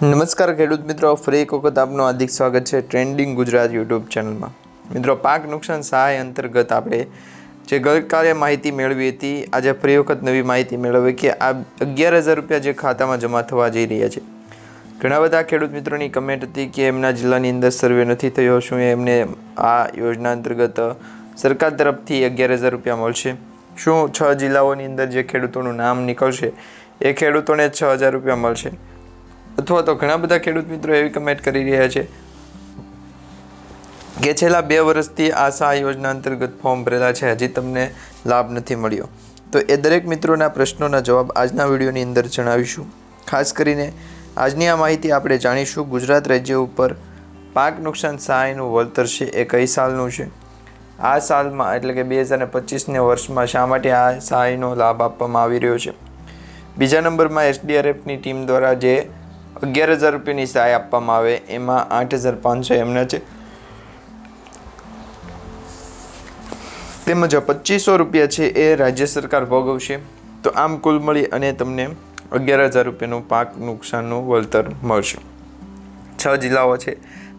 નમસ્કાર ખેડૂત મિત્રો, ફરી એક વખત આપનું હાર્દિક સ્વાગત છે ટ્રેન્ડિંગ ગુજરાત યુટ્યુબ ચેનલમાં મિત્રો, પાક નુકસાન સહાય અંતર્ગત આપણે જે ગઈકાલે માહિતી મેળવી હતી, આજે ફરી વખત નવી માહિતી મેળવી કે આ અગિયાર હજાર રૂપિયા જે ખાતામાં જમા થવા જઈ રહ્યા છે. ઘણા બધા ખેડૂત મિત્રોની કમેન્ટ હતી કે એમના જિલ્લાની અંદર સર્વે નથી થયો, શું એમને આ યોજના અંતર્ગત સરકાર તરફથી અગિયાર હજાર રૂપિયા મળશે? શું છ જિલ્લાઓની અંદર જે ખેડૂતોનું નામ નીકળશે, એ ખેડૂતોને છ હજાર રૂપિયા મળશે? અથવા તો ઘણા બધા ખેડૂત મિત્રો એવી કમેન્ટ કરી રહ્યા છે કે છેલ્લા બે વર્ષથી આ સહાય યોજના અંતર્ગત ફોર્મ ભરેલા છે. હજી તમને લાભ નથી મળ્યો. તો એ દરેક મિત્રોના પ્રશ્નોના જવાબ આજના વિડીયોની અંદર જણાવીશું. ખાસ કરીને આજની આ માહિતી આપણે જાણીશું. ગુજરાત રાજ્ય ઉપર પાક નુકસાન સહાયનું વળતર છે એ કઈ સાલનું છે? આ સાલમાં એટલે કે બે હજાર પચીસને વર્ષમાં શા માટે આ સહાયનો લાભ આપવામાં આવી રહ્યો છે? બીજા નંબરમાં એસડીઆરએફની ટીમ દ્વારા જે અગિયાર હજાર રૂપિયાની સહાય આપવામાં આવે. એમાં આઠ હજાર પાંચસો એમના છે. તેમજ પચીસો રૂપિયા છે એ રાજ્ય સરકાર ભોગવશે. તો આમ કુલ મળી અને તમને અગિયાર હજાર રૂપિયાનું પાક નુકસાનનું વળતર મળશે. છ જિલ્લાઓ છે.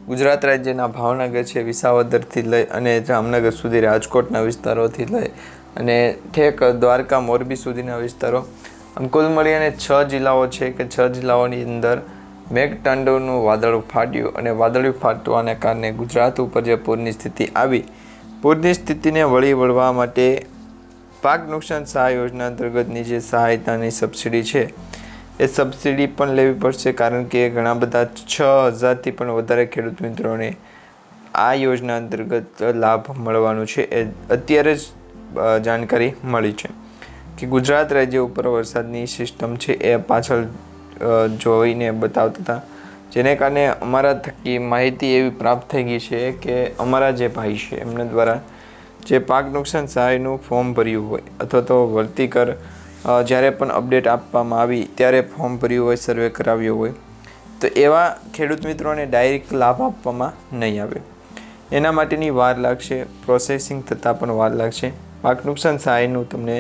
ગુજરાત રાજ્યના ભાવનગર છે, વિસાવદરથી લઈ અને જામનગર સુધી રાજકોટના વિસ્તારોથી લઈ અને ઠેક, દ્વારકા, મોરબી સુધીના વિસ્તારો. આમ કુલ મળી અને છ જિલ્લાઓ છે કે છ જિલ્લાઓની અંદર મેઘતાંડવનું વાદળું ફાટ્યું અને વાદળિયું ફાટવાને કારણે ગુજરાત ઉપર જે પૂરની સ્થિતિ આવી, પૂરની સ્થિતિને વળી વળવા માટે પાક નુકસાન સહાય યોજના અંતર્ગતની જે સહાયતાની સબસિડી છે. એ સબસિડી પણ લેવી પડશે કારણ કે ઘણા બધા છ હજારથી પણ વધારે ખેડૂત મિત્રોને આ યોજના અંતર્ગત લાભ મળવાનું છે. એ અત્યારે જ જાણકારી મળી છે કે ગુજરાત રાજ્ય ઉપર વરસાદની સિસ્ટમ છે. એ પાછળ જોઈને બતાવતા હતા. જેને કારણે અમારા થકી માહિતી એવી પ્રાપ્ત થઈ ગઈ છે કે અમારા જે ભાઈ છે, એમના દ્વારા જે પાક નુકસાન સહાયનું ફોર્મ ભર્યું હોય અથવા તો વળતી કર જ્યારે પણ અપડેટ આપવામાં આવી ત્યારે ફોર્મ ભર્યું હોય, સર્વે કરાવ્યો હોય, તો એવા ખેડૂત મિત્રોને ડાયરેક્ટ લાભ આપવામાં નહીં આવે. એના માટેની વાર લાગશે, પ્રોસેસિંગ થતાં પણ વાર લાગશે. પાક નુકસાન સહાયનું તમને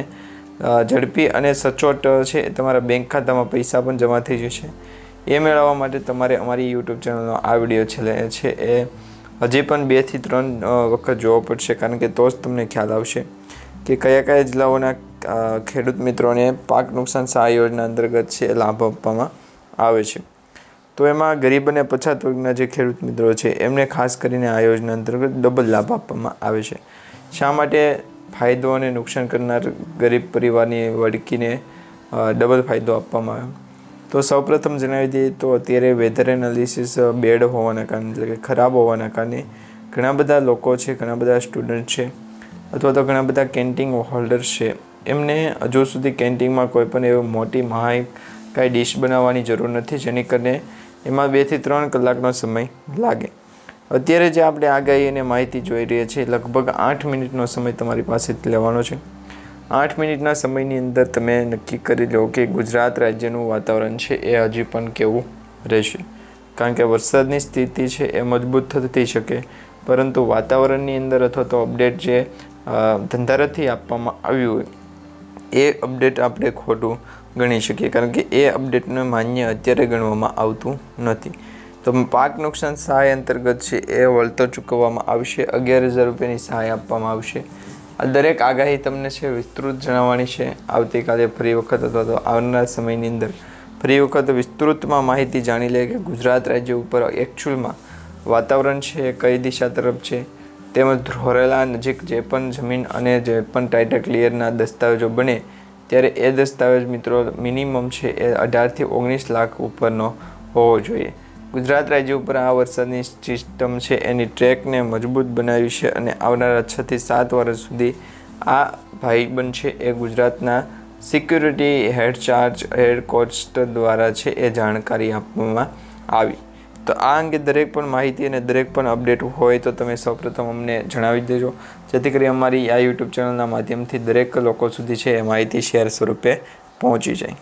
ઝડપી અને સચોટ છે. તમારા બેંક ખાતામાં પૈસા પણ જમા થઈ જશે. એ મેળવવા માટે તમારે અમારી યુટ્યુબ ચેનલનો આ વીડિયો છેલ્લે છે એ હજી પણ બેથી ત્રણ વખત જોવો પડશે કારણ કે તો જ તમને ખ્યાલ આવશે કે કયા કયા જિલ્લાઓના ખેડૂત મિત્રોને પાક નુકસાન સહાય યોજના અંતર્ગત છે લાભ આપવામાં આવે છે. તો એમાં ગરીબ અને પછાત વર્ગના જે ખેડૂત મિત્રો છે એમને ખાસ કરીને આ યોજના અંતર્ગત ડબલ લાભ આપવામાં આવે છે. શા માટે ફાયદો અને નુકસાન કરનાર ગરીબ પરિવારની વળકીને ડબલ ફાયદો આપવામાં આવ્યો. તો સૌપ્રથમ જણાવી દઈએ તો અત્યારે વેધર એનાલિસિસ બેડ હોવાના કારણે, એટલે કે ખરાબ હોવાના કારણે ઘણા બધા લોકો છે, ઘણા બધા સ્ટુડન્ટ છે, અથવા તો ઘણા બધા કેન્ટીન હોલ્ડર્સ છે. એમને હજુ સુધી કેન્ટીનમાં કોઈ પણ એવી મોટી મહાઈ કાંઈ ડીશ બનાવવાની જરૂર નથી, જેની કરીને એમાં બેથી ત્રણ કલાકનો સમય લાગે. અત્યારે જે આપણે આગાહી અને માહિતી જોઈ રહ્યા છીએ, લગભગ આઠ મિનિટનો સમય તમારી પાસે લેવાનો છે. આઠ મિનિટના સમયની અંદર તમે નક્કી કરી લો કે ગુજરાત રાજ્યનું વાતાવરણ છે એ હજી પણ કેવું રહેશે. કારણ કે વરસાદની સ્થિતિ છે એ મજબૂત થતી શકે, પરંતુ વાતાવરણની અંદર અથવા તો અપડેટ જે ધંધારથી આપવામાં આવ્યું હોય, એ અપડેટ આપણે ખોટું ગણી શકીએ. કારણ કે એ અપડેટને માન્ય અત્યારે ગણવામાં આવતું નથી. તો પાક નુકસાન સહાય અંતર્ગત છે એ વળતર ચૂકવવામાં આવશે. અગિયાર હજાર રૂપિયાની સહાય આપવામાં આવશે. આ દરેક આગાહી તમને છે વિસ્તૃત જણાવવાની છે. આવતીકાલે ફરી વખત અથવા તો આવનાર સમયની અંદર ફરી વખત વિસ્તૃતમાં માહિતી જાણી લે કે ગુજરાત રાજ્ય ઉપર એકચ્યુઅલમાં વાતાવરણ છે એ કઈ દિશા તરફ છે, તેમજ ધોરેલા નજીક જે પણ જમીન અને જે પણ ટાઇટલ ક્લિયરના દસ્તાવેજો બને ત્યારે એ દસ્તાવેજ મિત્રો મિનિમમ છે એ અઢારથી ઓગણીસ લાખ ઉપરનો હોવો જોઈએ. ગુજરાત રાજ્ય ઉપર આ વરસાદની સિસ્ટમ છે, એની ટ્રેકને મજબૂત બનાવી છે અને આવનારા છથી સાત વર્ષ સુધી આ ભાઈબંધ છે એ ગુજરાતના security head charge head cost દ્વારા છે એ જાણકારી આપવામાં આવી. તો આ અંગે દરેક પણ માહિતી અને દરેક પણ અપડેટ હોય તો તમે સૌપ્રથમ અમને જણાવી દેજો. જેથી કરી અમારી આ યુટ્યુબ ચેનલના માધ્યમથી દરેક લોકો સુધી છે એ માહિતી શેર સ્વરૂપે પહોંચી જાય.